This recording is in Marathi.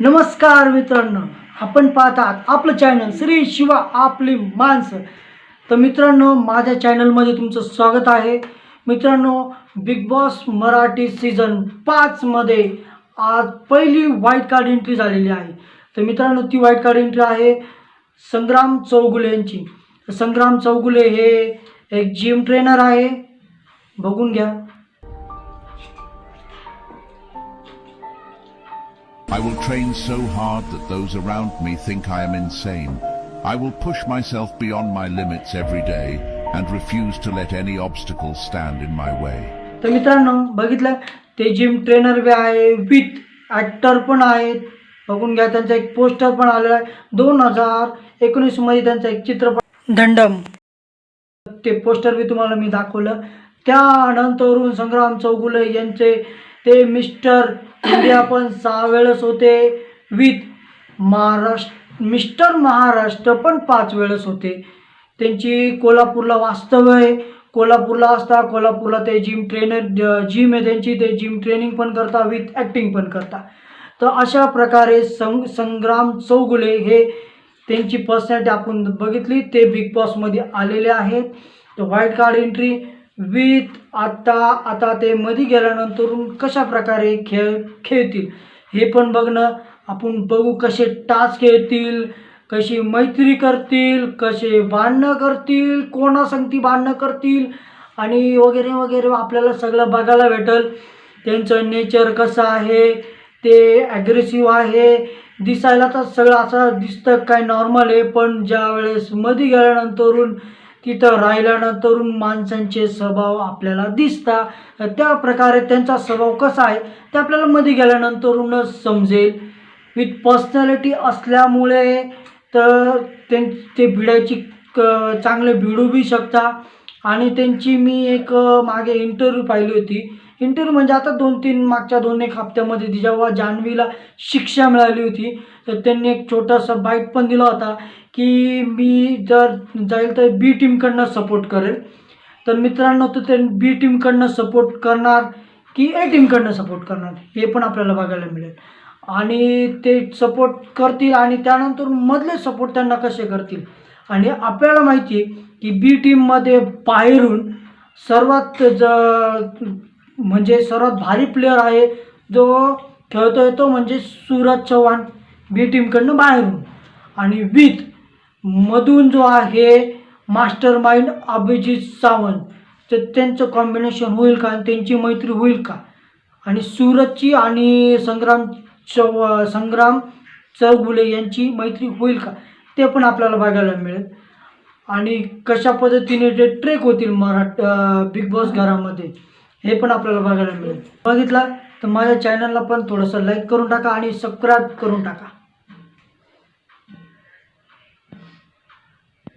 नमस्कार मित्रांनो. आपण पाहतात आपलं चॅनल श्री शिवा आपली माणसं. तर मित्रांनो माझ्या चॅनलमध्ये तुमचं स्वागत आहे. मित्रांनो बिग बॉस मराठी सीझन पाचमध्ये आज पहिली व्हाईट कार्ड एंट्री झालेली आहे. तर मित्रांनो ती व्हाईट कार्ड एंट्री आहे संग्राम चौगुले यांची. संग्राम चौगुले हे एक जिम ट्रेनर आहे. बघून घ्या. I will train so hard that those around me think I am insane. I will push myself beyond my limits every day and refuse to let any obstacle stand in my way. तर मित्रांनो बघितलं ते जिम ट्रेनर बी आहे विथ ॲक्टर पण आहेत बघून घ्या त्यांचा एक पोस्टर पण आलेला आहे दोन हजार एकोणीसमध्ये त्यांचा एक चित्रपट दंडम ते पोस्टर बी तुम्हाला मी दाखवलं त्या त्यानंतरून संग्राम चौगुले यांचे ते मिस्टर तिथे आपण सहा वेळेस होते. विथ महाराष्ट्र मिस्टर महाराष्ट्र पण पाच वेळेस होते. त्यांची कोल्हापूरला वास्तव्य आहे. कोल्हापूरला असता कोल्हापूरला ते जिम ट्रेनर जिम आहे त्यांची. ते जिम ट्रेनिंग पण करता विथ ॲक्टिंग पण करता. तर अशा प्रकारे सं संग्राम चौगुले हे त्यांची पर्सनॅलिटी आपण बघितली. ते बिग बॉसमध्ये आलेले आहेत. तर व्हाईट कार्ड एंट्री विथ आता आता ते मध्ये गेल्यानंतर कशा प्रकारे खेळ खेळतील? हे पण बघणं. आपण बघू कसे टास्क खेळतील कशी मैत्री करतील कसे भांडणं करतील कोणासंगती भांडणं करतील आणि वगैरे वगैरे आपल्याला सगळं बघायला भेटल. त्यांचं नेचर कसं आहे ते ॲग्रेसिव्ह आहे. दिसायला तर सगळं असं दिसतं काय नॉर्मल आहे. पण ज्या वेळेस मध्ये गेल्यानंतरून तिथं राहिल्यानंतरून माणसांचे स्वभाव आपल्याला दिसतात त्या प्रकारे त्यांचा स्वभाव कसा आहे ते आपल्याला मध्ये गेल्यानंतरूनच समजेल. विथ पर्सनॅलिटी असल्यामुळे तर त्यां ते भिडायची क चांगले भिडू बी शकता. आणि त्यांची मी एक मागे इंटरव्ह्यू पाहिली होती. इंटरव्ह्यू म्हणजे आता दोन तीन मागच्या दोन एक हप्त्यामध्ये ती जेव्हा जान्हवीला शिक्षा मिळाली होती तर त्यांनी एक छोटासा बाईट पण दिला होता की मी जर जाईल तर बी टीमकडनं सपोर्ट करेल. तर मित्रांनो तर ते बी टीमकडनं सपोर्ट करणार की ए टीमकडनं सपोर्ट करणार हे पण आपल्याला बघायला मिळेल. आणि ते सपोर्ट करतील आणि त्यानंतर मधले सपोर्ट त्यांना कसे करतील? आणि आपल्याला माहिती आहे की बी टीममध्ये बाहेरून सर्वात ज म्हणजे सर्वात भारी प्लेअर आहे जो खेळतो तो म्हणजे सूरज चव्हाण बी टीमकडनं बाहेरून. आणि विथ मधून जो आहे मास्टर माइंड अभिजित सावंत. तर त्यांचं कॉम्बिनेशन होईल का? आणि त्यांची मैत्री होईल का? आणि सूरजची आणि संग्राम चव संग्राम चौगुले यांची मैत्री होईल का? ते पण आपल्याला बघायला मिळेल. आणि कशा पद्धतीने ते ट्रेक होतील मराठ बिग बॉस घरामध्ये हे पण आपल्याला बघायला मिळेल. बघितला? तर माझ्या चॅनलला पण थोडंसं लाईक करून टाका आणि सबस्क्राईब करून टाका.